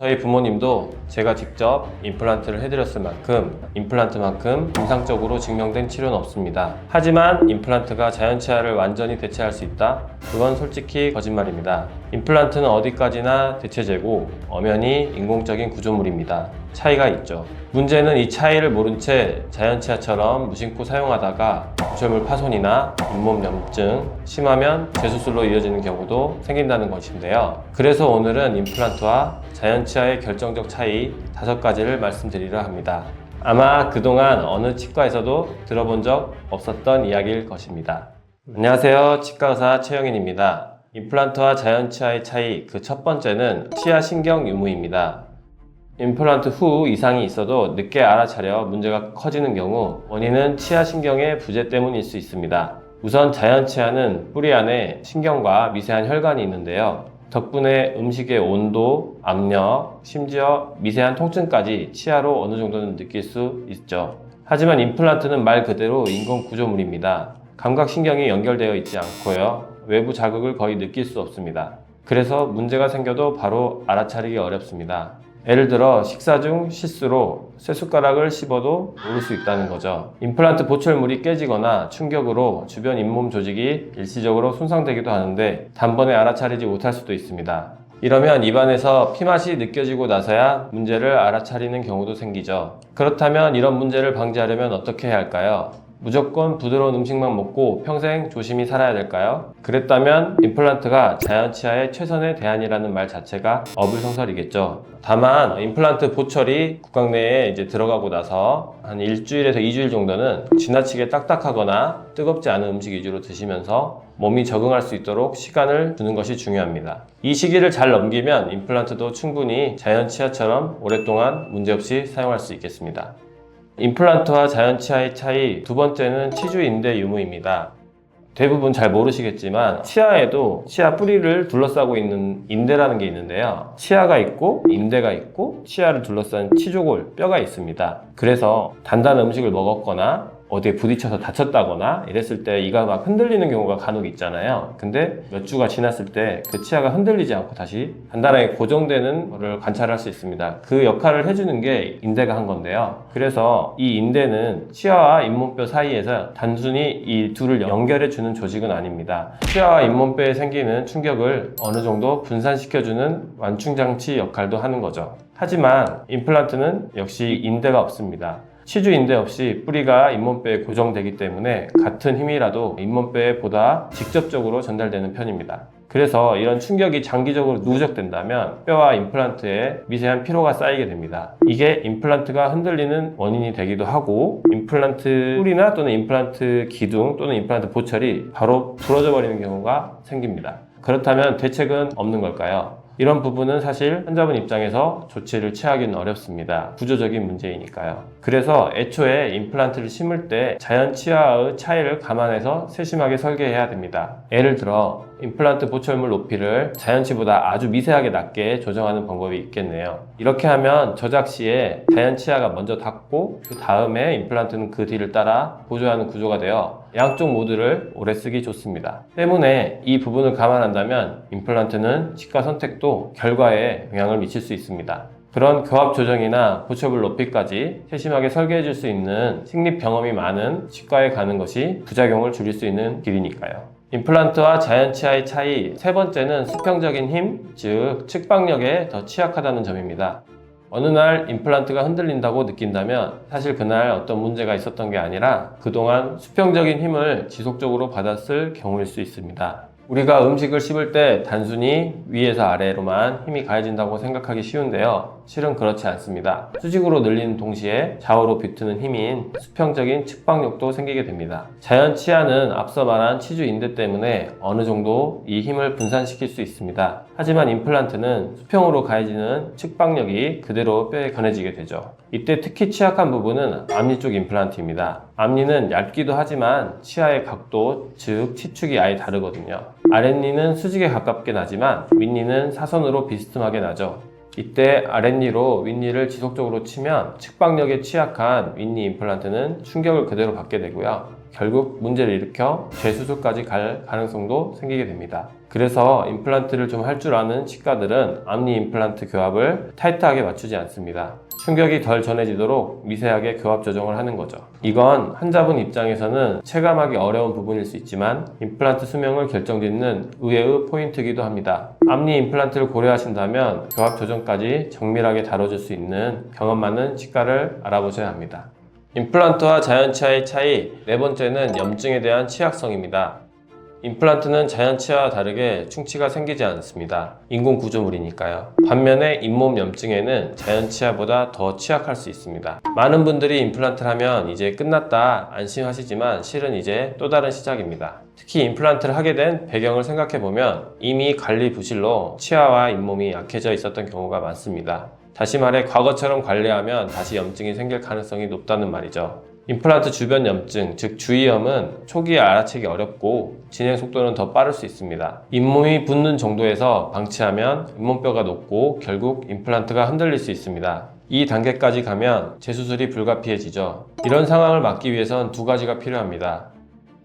저희 부모님도 제가 직접 임플란트를 해드렸을 만큼 임플란트만큼 임상적으로 증명된 치료는 없습니다. 하지만 임플란트가 자연 치아를 완전히 대체할 수 있다? 그건 솔직히 거짓말입니다. 임플란트는 어디까지나 대체제고 엄연히 인공적인 구조물입니다. 차이가 있죠. 문제는 이 차이를 모른 채 자연 치아처럼 무심코 사용하다가 구조물 파손이나 잇몸 염증, 심하면 재수술로 이어지는 경우도 생긴다는 것인데요. 그래서 오늘은 임플란트와 자연 치아의 결정적 차이 다섯 가지를 말씀드리려 합니다. 아마 그동안 어느 치과에서도 들어본 적 없었던 이야기일 것입니다. 안녕하세요. 치과 의사 최영인입니다. 임플란트와 자연 치아의 차이 그 첫 번째는 치아 신경 유무입니다. 임플란트 후 이상이 있어도 늦게 알아차려 문제가 커지는 경우 원인은 치아 신경의 부재 때문일 수 있습니다. 우선 자연 치아는 뿌리 안에 신경과 미세한 혈관이 있는데요. 덕분에 음식의 온도, 압력, 심지어 미세한 통증까지 치아로 어느 정도는 느낄 수 있죠. 하지만 임플란트는 말 그대로 인공 구조물입니다. 감각신경이 연결되어 있지 않고요. 외부 자극을 거의 느낄 수 없습니다. 그래서 문제가 생겨도 바로 알아차리기 어렵습니다. 예를 들어 식사 중 실수로 쇠숟가락을 씹어도 모를 수 있다는 거죠. 임플란트 보철물이 깨지거나 충격으로 주변 잇몸 조직이 일시적으로 손상되기도 하는데 단번에 알아차리지 못할 수도 있습니다. 이러면 입안에서 피맛이 느껴지고 나서야 문제를 알아차리는 경우도 생기죠. 그렇다면 이런 문제를 방지하려면 어떻게 해야 할까요? 무조건 부드러운 음식만 먹고 평생 조심히 살아야 될까요? 그랬다면 임플란트가 자연 치아의 최선의 대안이라는 말 자체가 어불성설이겠죠. 다만 임플란트 보철이 구강 내에 이제 들어가고 나서 한 일주일에서 2주일 정도는 지나치게 딱딱하거나 뜨겁지 않은 음식 위주로 드시면서 몸이 적응할 수 있도록 시간을 두는 것이 중요합니다. 이 시기를 잘 넘기면 임플란트도 충분히 자연 치아처럼 오랫동안 문제없이 사용할 수 있겠습니다. 임플란트와 자연 치아의 차이 두 번째는 치주 인대 유무입니다. 대부분 잘 모르시겠지만 치아에도 치아 뿌리를 둘러싸고 있는 인대라는 게 있는데요. 치아가 있고 인대가 있고 치아를 둘러싼 치조골 뼈가 있습니다. 그래서 단단한 음식을 먹었거나 어디에 부딪혀서 다쳤다거나 이랬을 때 이가 막 흔들리는 경우가 간혹 있잖아요. 근데 몇 주가 지났을 때 그 치아가 흔들리지 않고 다시 단단하게 고정되는 것을 관찰할 수 있습니다. 그 역할을 해주는 게 인대가 한 건데요. 그래서 이 인대는 치아와 잇몸뼈 사이에서 단순히 이 둘을 연결해 주는 조직은 아닙니다. 치아와 잇몸뼈에 생기는 충격을 어느 정도 분산시켜주는 완충장치 역할도 하는 거죠. 하지만 임플란트는 역시 인대가 없습니다. 치주 인대 없이 뿌리가 잇몸뼈에 고정되기 때문에 같은 힘이라도 잇몸뼈에 보다 직접적으로 전달되는 편입니다. 그래서 이런 충격이 장기적으로 누적된다면 뼈와 임플란트에 미세한 피로가 쌓이게 됩니다. 이게 임플란트가 흔들리는 원인이 되기도 하고 임플란트 뿌리나 또는 임플란트 기둥 또는 임플란트 보철이 바로 부러져 버리는 경우가 생깁니다. 그렇다면 대책은 없는 걸까요? 이런 부분은 사실 환자분 입장에서 조치를 취하기는 어렵습니다. 구조적인 문제이니까요. 그래서 애초에 임플란트를 심을 때 자연 치아의 차이를 감안해서 세심하게 설계해야 됩니다. 예를 들어 임플란트 보철물 높이를 자연치보다 아주 미세하게 낮게 조정하는 방법이 있겠네요. 이렇게 하면 저작 시에 자연 치아가 먼저 닿고 그 다음에 임플란트는 그 뒤를 따라 보조하는 구조가 되어 양쪽 모두를 오래 쓰기 좋습니다. 때문에 이 부분을 감안한다면 임플란트는 치과 선택도 결과에 영향을 미칠 수 있습니다. 그런 교합 조정이나 보철물 높이까지 세심하게 설계해 줄 수 있는 식립 경험이 많은 치과에 가는 것이 부작용을 줄일 수 있는 길이니까요. 임플란트와 자연 치아의 차이 세 번째는 수평적인 힘, 즉 측박력에 더 취약하다는 점입니다. 어느 날 임플란트가 흔들린다고 느낀다면 사실 그날 어떤 문제가 있었던 게 아니라 그동안 수평적인 힘을 지속적으로 받았을 경우일 수 있습니다. 우리가 음식을 씹을 때 단순히 위에서 아래로만 힘이 가해진다고 생각하기 쉬운데요. 실은 그렇지 않습니다. 수직으로 늘리는 동시에 좌우로 비트는 힘인 수평적인 측박력도 생기게 됩니다. 자연 치아는 앞서 말한 치주 인대 때문에 어느 정도 이 힘을 분산시킬 수 있습니다. 하지만 임플란트는 수평으로 가해지는 측박력이 그대로 뼈에 전해지게 되죠. 이때 특히 취약한 부분은 앞니 쪽 임플란트입니다. 앞니는 얇기도 하지만 치아의 각도, 즉 치축이 아예 다르거든요. 아랫니는 수직에 가깝게 나지만 윗니는 사선으로 비스듬하게 나죠. 이때 아랫니로 윗니를 지속적으로 치면 측박력에 취약한 윗니 임플란트는 충격을 그대로 받게 되고요. 결국 문제를 일으켜 재수술까지 갈 가능성도 생기게 됩니다. 그래서 임플란트를 좀 할 줄 아는 치과들은 앞니 임플란트 교합을 타이트하게 맞추지 않습니다. 충격이 덜 전해지도록 미세하게 교합 조정을 하는 거죠. 이건 환자분 입장에서는 체감하기 어려운 부분일 수 있지만 임플란트 수명을 결정짓는 의외의 포인트이기도 합니다. 앞니 임플란트를 고려하신다면 교합 조정까지 정밀하게 다뤄줄 수 있는 경험 많은 치과를 알아보셔야 합니다. 임플란트와 자연치아의 차이 네 번째는 염증에 대한 취약성입니다. 임플란트는 자연치아와 다르게 충치가 생기지 않습니다. 인공 구조물이니까요. 반면에 잇몸 염증에는 자연치아보다 더 취약할 수 있습니다. 많은 분들이 임플란트를 하면 이제 끝났다 안심하시지만 실은 이제 또 다른 시작입니다. 특히 임플란트를 하게 된 배경을 생각해 보면 이미 관리 부실로 치아와 잇몸이 약해져 있었던 경우가 많습니다. 다시 말해 과거처럼 관리하면 다시 염증이 생길 가능성이 높다는 말이죠. 임플란트 주변 염증, 즉 주위염은 초기에 알아채기 어렵고 진행 속도는 더 빠를 수 있습니다. 잇몸이 붓는 정도에서 방치하면 잇몸뼈가 녹고 결국 임플란트가 흔들릴 수 있습니다. 이 단계까지 가면 재수술이 불가피해지죠. 이런 상황을 막기 위해선 두 가지가 필요합니다.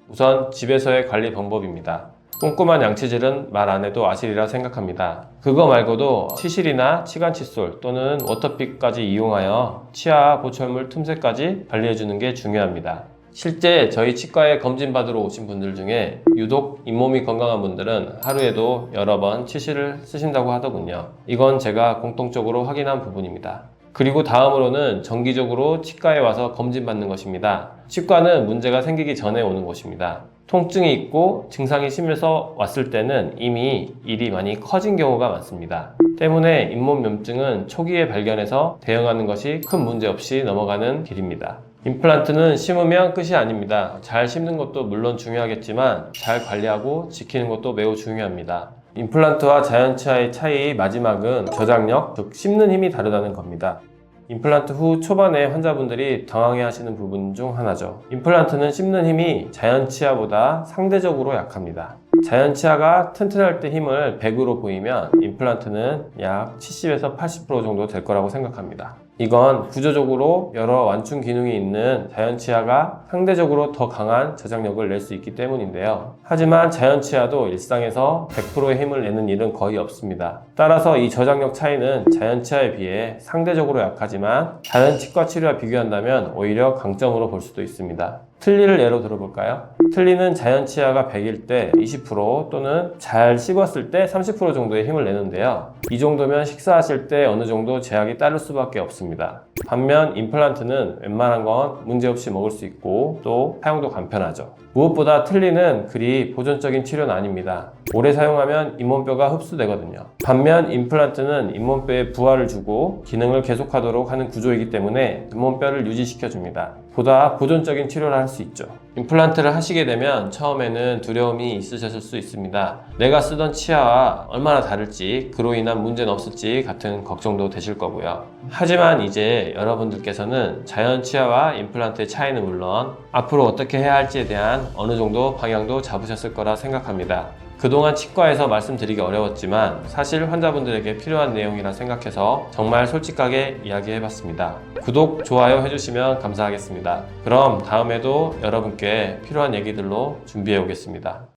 우선 집에서의 관리 방법입니다. 꼼꼼한 양치질은 말 안 해도 아시리라 생각합니다. 그거 말고도 치실이나 치간 칫솔 또는 워터픽까지 이용하여 치아 보철물 틈새까지 관리해주는 게 중요합니다. 실제 저희 치과에 검진 받으러 오신 분들 중에 유독 잇몸이 건강한 분들은 하루에도 여러 번 치실을 쓰신다고 하더군요. 이건 제가 공통적으로 확인한 부분입니다. 그리고 다음으로는 정기적으로 치과에 와서 검진받는 것입니다. 치과는 문제가 생기기 전에 오는 곳입니다. 통증이 있고 증상이 심해서 왔을 때는 이미 일이 많이 커진 경우가 많습니다. 때문에 잇몸 염증은 초기에 발견해서 대응하는 것이 큰 문제 없이 넘어가는 길입니다. 임플란트는 심으면 끝이 아닙니다. 잘 심는 것도 물론 중요하겠지만 잘 관리하고 지키는 것도 매우 중요합니다. 임플란트와 자연치아의 차이 마지막은 저장력, 즉 씹는 힘이 다르다는 겁니다. 임플란트 후 초반에 환자분들이 당황해 하시는 부분 중 하나죠. 임플란트는 씹는 힘이 자연치아보다 상대적으로 약합니다. 자연치아가 튼튼할 때 힘을 100으로 보이면 임플란트는 약 70에서 80% 정도 될 거라고 생각합니다. 이건 구조적으로 여러 완충 기능이 있는 자연치아가 상대적으로 더 강한 저장력을 낼 수 있기 때문인데요. 하지만 자연치아도 일상에서 100%의 힘을 내는 일은 거의 없습니다. 따라서 이 저장력 차이는 자연치아에 비해 상대적으로 약하지만 다른 치과 치료와 비교한다면 오히려 강점으로 볼 수도 있습니다. 틀니를 예로 들어볼까요? 틀니는 자연 치아가 100일 때 20% 또는 잘 씹었을 때 30% 정도의 힘을 내는데요. 이 정도면 식사하실 때 어느 정도 제약이 따를 수밖에 없습니다. 반면 임플란트는 웬만한 건 문제없이 먹을 수 있고 또 사용도 간편하죠. 무엇보다 틀니는 그리 보존적인 치료는 아닙니다. 오래 사용하면 잇몸뼈가 흡수되거든요. 반면 임플란트는 잇몸뼈에 부하를 주고 기능을 계속하도록 하는 구조이기 때문에 잇몸뼈를 유지시켜줍니다. 보다 보존적인 치료를 할 수 있죠. 임플란트를 하시게 되면 처음에는 두려움이 있으셨을 수 있습니다. 내가 쓰던 치아와 얼마나 다를지, 그로 인한 문제는 없을지 같은 걱정도 되실 거고요. 하지만 이제 여러분들께서는 자연 치아와 임플란트의 차이는 물론 앞으로 어떻게 해야 할지에 대한 어느 정도 방향도 잡으셨을 거라 생각합니다. 그동안 치과에서 말씀드리기 어려웠지만 사실 환자분들에게 필요한 내용이라 생각해서 정말 솔직하게 이야기해봤습니다. 구독, 좋아요 해주시면 감사하겠습니다. 그럼 다음에도 여러분께 필요한 얘기들로 준비해 오겠습니다.